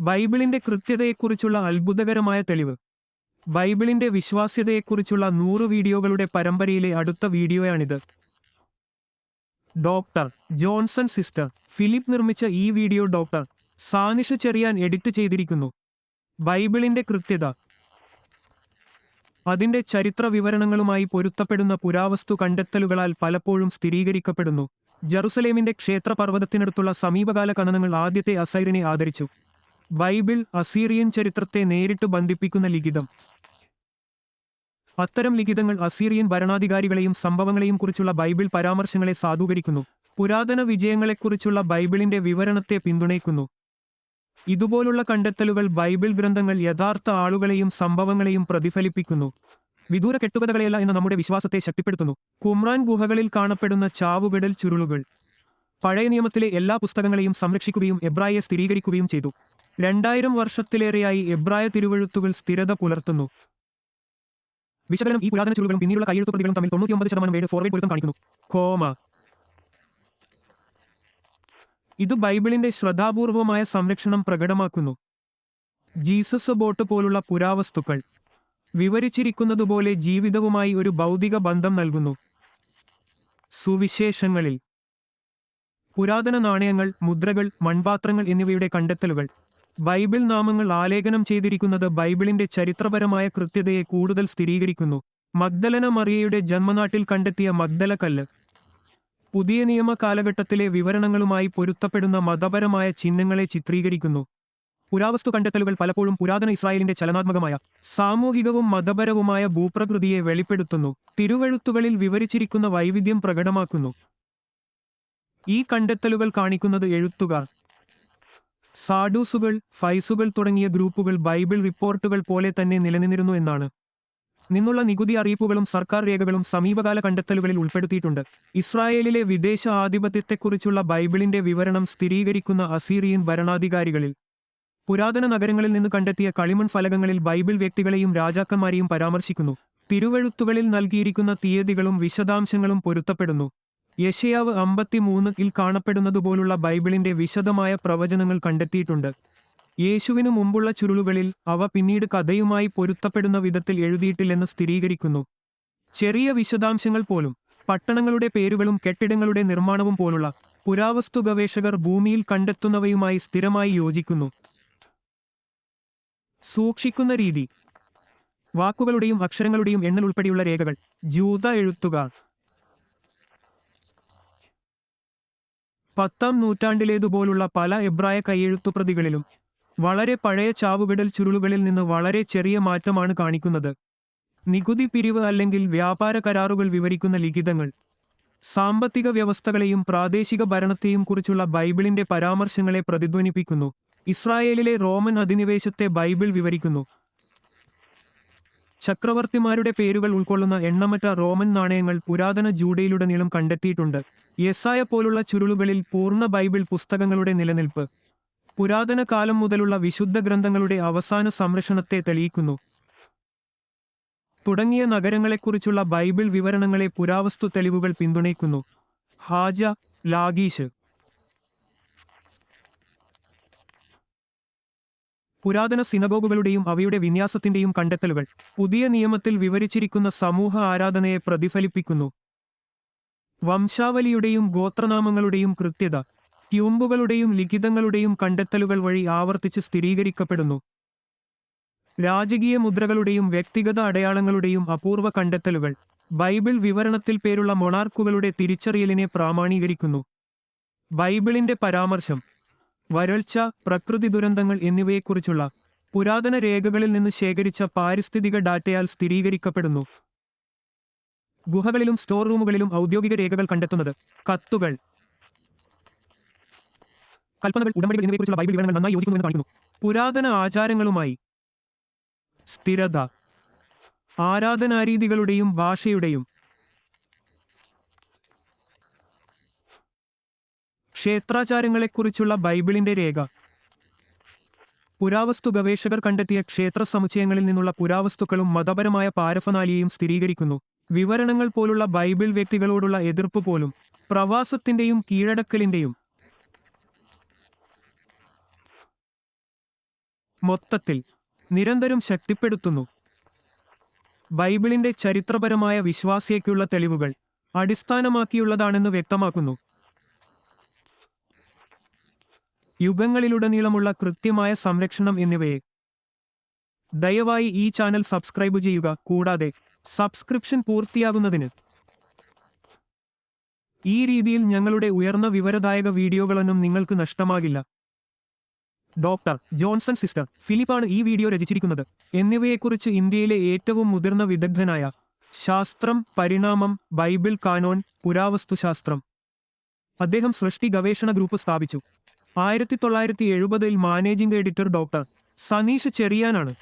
ബൈബിളിന്റെ കൃത്യതയെക്കുറിച്ചുള്ള അത്ഭുതകരമായ തെളിവ്. ബൈബിളിന്റെ വിശ്വാസ്യതയെക്കുറിച്ചുള്ള നൂറ് വീഡിയോകളുടെ പരമ്പരയിലെ അടുത്ത വീഡിയോയാണിത്. ഡോക്ടർ ജോൺസൺ സിസ്റ്റർ ഫിലിപ്പ് നിർമ്മിച്ച ഈ video doctor Sanish Cherian edit ചെയ്തിരിക്കുന്നു. ബൈബിളിന്റെ കൃത്യത. അതിന്റെ ചരിത്ര വിവരണങ്ങളുമായി പൊരുത്തപ്പെടുന്ന പുരാവസ്തു കണ്ടെത്തലുകളാൽ പലപ്പോഴും സ്ഥിരീകരിക്കപ്പെടുന്നു. ജറുസലേമിന്റെ ക്ഷേത്രപർവതത്തിനടുത്തുള്ള സമീപകാല ഖനനങ്ങൾ ആദ്യത്തെ അസൈറിനെ ആദരിച്ചു. ബൈബിൾ അസീറിയൻ ചരിത്രത്തെ നേരിട്ട് ബന്ധിപ്പിക്കുന്ന ലിഖിതം. അത്തരം ലിഖിതങ്ങൾ അസീറിയൻ ഭരണാധികാരികളെയും സംഭവങ്ങളെയും കുറിച്ചുള്ള ബൈബിൾ പരാമർശങ്ങളെ സാധൂകരിക്കുന്നു. പുരാതന വിജയങ്ങളെക്കുറിച്ചുള്ള ബൈബിളിന്റെ വിവരണത്തെ പിന്തുണയ്ക്കുന്നു. ഇതുപോലുള്ള കണ്ടെത്തലുകൾ ബൈബിൾ ഗ്രന്ഥങ്ങൾ യഥാർത്ഥ ആളുകളെയും സംഭവങ്ങളെയും പ്രതിഫലിപ്പിക്കുന്നു. വിദൂര കെട്ടുകഥകളെയല്ല എന്ന നമ്മുടെ വിശ്വാസത്തെ ശക്തിപ്പെടുത്തുന്നു. കുമ്രാൻ ഗുഹകളിൽ കാണപ്പെടുന്ന ചാവുകടൽ ചുരുളുകൾ. പഴയ നിയമത്തിലെ എല്ലാ പുസ്തകങ്ങളെയും സംരക്ഷിക്കുകയും എബ്രായെ സ്ഥിരീകരിക്കുകയും ചെയ്തു. രണ്ടായിരം വർഷത്തിലേറെയായി എബ്രായ തിരുവഴുത്തുകൾ സ്ഥിരത പുലർത്തുന്നു. വിശകലനം ഈ പുരാതന ചുരുളുകളും പിന്നീടുള്ള കയ്യെഴുത്തു പ്രതികളും തമ്മിൽ തൊണ്ണൂറ്റിയൊമ്പത് ശതമാനം വേഡ് ഫോർവേഡ് പൊരുത്തം കാണിക്കുന്നു. കോമ. ഇത് ബൈബിളിന്റെ ശ്രദ്ധാപൂർവമായ സംരക്ഷണം പ്രകടമാക്കുന്നു. ജീസസ് ബോട്ട് പോലുള്ള പുരാവസ്തുക്കൾ വിവരിച്ചിരിക്കുന്നതുപോലെ ജീവിതവുമായി ഒരു ഭൗതിക ബന്ധം നൽകുന്നു. സുവിശേഷങ്ങളിൽ. പുരാതന നാണയങ്ങൾ മുദ്രകൾ മൺപാത്രങ്ങൾ എന്നിവയുടെ കണ്ടെത്തലുകൾ. ബൈബിൾ നാമങ്ങൾ ആലേഖനം ചെയ്തിരിക്കുന്നത് ബൈബിളിന്റെ ചരിത്രപരമായ കൃത്യതയെ കൂടുതൽ സ്ഥിരീകരിക്കുന്നു. മഗ്ദലന മറിയയുടെ ജന്മനാട്ടിൽ കണ്ടെത്തിയ മഗ്ദലക്കല്ല്. പുതിയ നിയമ കാലഘട്ടത്തിലെ വിവരണങ്ങളുമായി പൊരുത്തപ്പെടുന്ന മതപരമായ ചിഹ്നങ്ങളെ ചിത്രീകരിക്കുന്നു. പുരാവസ്തു കണ്ടെത്തലുകൾ പലപ്പോഴും പുരാതന ഇസ്രായേലിന്റെ ചലനാത്മകമായ സാമൂഹികവും മതപരവുമായ ഭൂപ്രകൃതിയെ വെളിപ്പെടുത്തുന്നു. തിരുവഴുത്തുകളിൽ വിവരിച്ചിരിക്കുന്ന വൈവിധ്യം പ്രകടമാക്കുന്നു. ഈ കണ്ടെത്തലുകൾ കാണിക്കുന്നത് എഴുത്തുകാർ. സാഡൂസുകൾ ഫൈസുകൾ തുടങ്ങിയ ഗ്രൂപ്പുകൾ ബൈബിൾ റിപ്പോർട്ടുകൾ പോലെ തന്നെ നിലനിന്നിരുന്നു എന്നാണ്. നിന്നുള്ള നികുതി അറിയിപ്പുകളും സർക്കാർ രേഖകളും സമീപകാല കണ്ടെത്തലുകളിൽ ഉൾപ്പെടുത്തിയിട്ടുണ്ട്. ഇസ്രായേലിലെ വിദേശ ആധിപത്യത്തെക്കുറിച്ചുള്ള ബൈബിളിന്റെ വിവരണം സ്ഥിരീകരിക്കുന്ന അസീറിയൻ ഭരണാധികാരികളിൽ. പുരാതന നഗരങ്ങളിൽ നിന്ന് കണ്ടെത്തിയ കളിമൺ ഫലകങ്ങളിൽ ബൈബിൾ വ്യക്തികളെയും രാജാക്കന്മാരെയും പരാമർശിക്കുന്നു. തിരുവഴുത്തുകളിൽ നൽകിയിരിക്കുന്ന തീയതികളും വിശദാംശങ്ങളും പൊരുത്തപ്പെടുന്നു. യശയാവ് അമ്പത്തിമൂന്നിൽ കാണപ്പെടുന്നതുപോലുള്ള ബൈബിളിന്റെ വിശദമായ പ്രവചനങ്ങൾ കണ്ടെത്തിയിട്ടുണ്ട്. യേശുവിനു മുമ്പുള്ള ചുരുളുകളിൽ അവ പിന്നീട് കഥയുമായി പൊരുത്തപ്പെടുന്ന വിധത്തിൽ എഴുതിയിട്ടില്ലെന്ന് സ്ഥിരീകരിക്കുന്നു. ചെറിയ വിശദാംശങ്ങൾ പോലും പട്ടണങ്ങളുടെ പേരുകളും കെട്ടിടങ്ങളുടെ നിർമ്മാണവും പോലുള്ള പുരാവസ്തു ഗവേഷകർ ഭൂമിയിൽ കണ്ടെത്തുന്നവയുമായി സ്ഥിരമായി യോജിക്കുന്നു. സൂക്ഷിക്കുന്ന രീതി. വാക്കുകളുടെയും അക്ഷരങ്ങളുടെയും എണ്ണൽ ഉൾപ്പെടെയുള്ള രേഖകൾ. ജൂത എഴുത്തുകാർ. പത്താം നൂറ്റാണ്ടിലേതുപോലുള്ള പല എബ്രായ കൈയെഴുത്തുപ്രതികളിലും വളരെ പഴയ ചാവുകടൽ ചുരുളുകളിൽ നിന്ന് വളരെ ചെറിയ മാറ്റമാണ് കാണിക്കുന്നത്. നികുതി പിരിവ് അല്ലെങ്കിൽ വ്യാപാര കരാറുകൾ വിവരിക്കുന്ന ലിഖിതങ്ങൾ സാമ്പത്തിക വ്യവസ്ഥകളെയും പ്രാദേശിക ഭരണത്തെയും കുറിച്ചുള്ള ബൈബിളിന്റെ പരാമർശങ്ങളെ പ്രതിധ്വനിപ്പിക്കുന്നു. ഇസ്രായേലിലെ റോമൻ അധിനിവേശത്തെ ബൈബിൾ വിവരിക്കുന്നു. ചക്രവർത്തിമാരുടെ പേരുകൾ ഉൾക്കൊള്ളുന്ന എണ്ണമറ്റ റോമൻ നാണയങ്ങൾ പുരാതന ജൂഡയിലുടനീളം കണ്ടെത്തിയിട്ടുണ്ട്. യെസായ പോലുള്ള ചുരുളുകളിൽ പൂർണ ബൈബിൾ പുസ്തകങ്ങളുടെ നിലനിൽപ്പ് പുരാതന കാലം മുതലുള്ള വിശുദ്ധ ഗ്രന്ഥങ്ങളുടെ അവസാന സംരക്ഷണത്തെ തെളിയിക്കുന്നു. തുടങ്ങിയ നഗരങ്ങളെക്കുറിച്ചുള്ള ബൈബിൾ വിവരണങ്ങളെ പുരാവസ്തു തെളിവുകൾ പിന്തുണയ്ക്കുന്നു. ഹാജ ലാഗീഷ് പുരാതന സിനഗോഗുകളുടെയും അവയുടെ വിന്യാസത്തിന്റെയും കണ്ടെത്തലുകൾ പുതിയ നിയമത്തിൽ വിവരിച്ചിരിക്കുന്ന സമൂഹ ആരാധനയെ പ്രതിഫലിപ്പിക്കുന്നു. വംശാവലിയുടെയും ഗോത്രനാമങ്ങളുടെയും കൃത്യത ട്യൂമ്പുകളുടെയും ലിഖിതങ്ങളുടെയും കണ്ടെത്തലുകൾ വഴി ആവർത്തിച്ച് സ്ഥിരീകരിക്കപ്പെടുന്നു. രാജകീയ മുദ്രകളുടെയും വ്യക്തിഗത അടയാളങ്ങളുടെയും അപൂർവ കണ്ടെത്തലുകൾ ബൈബിൾ വിവരണത്തിൽ പേരുള്ള മൊണാർക്കുകളുടെ തിരിച്ചറിയലിനെ പ്രാമാണീകരിക്കുന്നു. ബൈബിളിന്റെ പരാമർശം വരൾച്ച പ്രകൃതി ദുരന്തങ്ങൾ എന്നിവയെക്കുറിച്ചുള്ള പുരാതന രേഖകളിൽ നിന്ന് ശേഖരിച്ച പാരിസ്ഥിതിക ഡാറ്റയാൽ സ്ഥിരീകരിക്കപ്പെടുന്നു. ഗുഹകളിലും സ്റ്റോർ റൂമുകളിലും ഔദ്യോഗിക രേഖകൾ കണ്ടെത്തുന്നത് കത്തുകൾ. കൽപ്പനകൾ ഉടമ്പടികൾ എന്നിവയെക്കുറിച്ചുള്ള ബൈബിൾ വിവരങ്ങൾ നന്നായി യോജിക്കുന്നുവെന്ന് കാണിക്കുന്നു. പുരാതന ആചാരങ്ങളുമായി സ്ഥിരത. ആരാധനാരീതികളുടെയും ഭാഷയുടെയും ക്ഷേത്രാചാരങ്ങളെക്കുറിച്ചുള്ള ബൈബിളിന്റെ രേഖ. പുരാവസ്തു ഗവേഷകർ കണ്ടെത്തിയ ക്ഷേത്ര സമുച്ചയങ്ങളിൽ നിന്നുള്ള പുരാവസ്തുക്കളും മതപരമായ പാരഫനാലിയെയും സ്ഥിരീകരിക്കുന്നു. വിവരണങ്ങൾ പോലുള്ള ബൈബിൾ വ്യക്തികളോടുള്ള എതിർപ്പ് പോലും പ്രവാസത്തിന്റെയും കീഴടക്കലിന്റെയും മൊത്തത്തിൽ നിരന്തരം ശക്തിപ്പെടുത്തുന്നു. ബൈബിളിന്റെ ചരിത്രപരമായ വിശ്വാസിയേക്കുള്ള തെളിവുകൾ അടിസ്ഥാനമാക്കിയുള്ളതാണെന്ന് വ്യക്തമാക്കുന്നു. യുഗങ്ങളിലുടനീളമുള്ള കൃത്യമായ സംരക്ഷണം എന്നിവയെ ദയവായി ഈ ചാനൽ സബ്സ്ക്രൈബ് ചെയ്യുക. കൂടാതെ സബ്സ്ക്രിപ്ഷൻ പൂർത്തിയാകുന്നതിന് ഈ രീതിയിൽ ഞങ്ങളുടെ ഉയർന്ന വിവരദായക വീഡിയോകളൊന്നും നിങ്ങൾക്ക് നഷ്ടമാകില്ല. ഡോക്ടർ ജോൺസൺ സിസ്റ്റർ ഫിലിപ്പാണ് ഈ വീഡിയോ രചിച്ചിരിക്കുന്നത്. എന്നിവയെക്കുറിച്ച് ഇന്ത്യയിലെ ഏറ്റവും മുതിർന്ന വിദഗ്ധനായ ശാസ്ത്രം പരിണാമം ബൈബിൾ കാനോൻ പുരാവസ്തുശാസ്ത്രം അദ്ദേഹം സൃഷ്ടി ഗവേഷണ ഗ്രൂപ്പ് സ്ഥാപിച്ചു. ആയിരത്തി തൊള്ളായിരത്തി എഴുപതിൽ മാനേജിംഗ് എഡിറ്റർ ഡോക്ടർ സനീഷ് ചെറിയാനാണ്.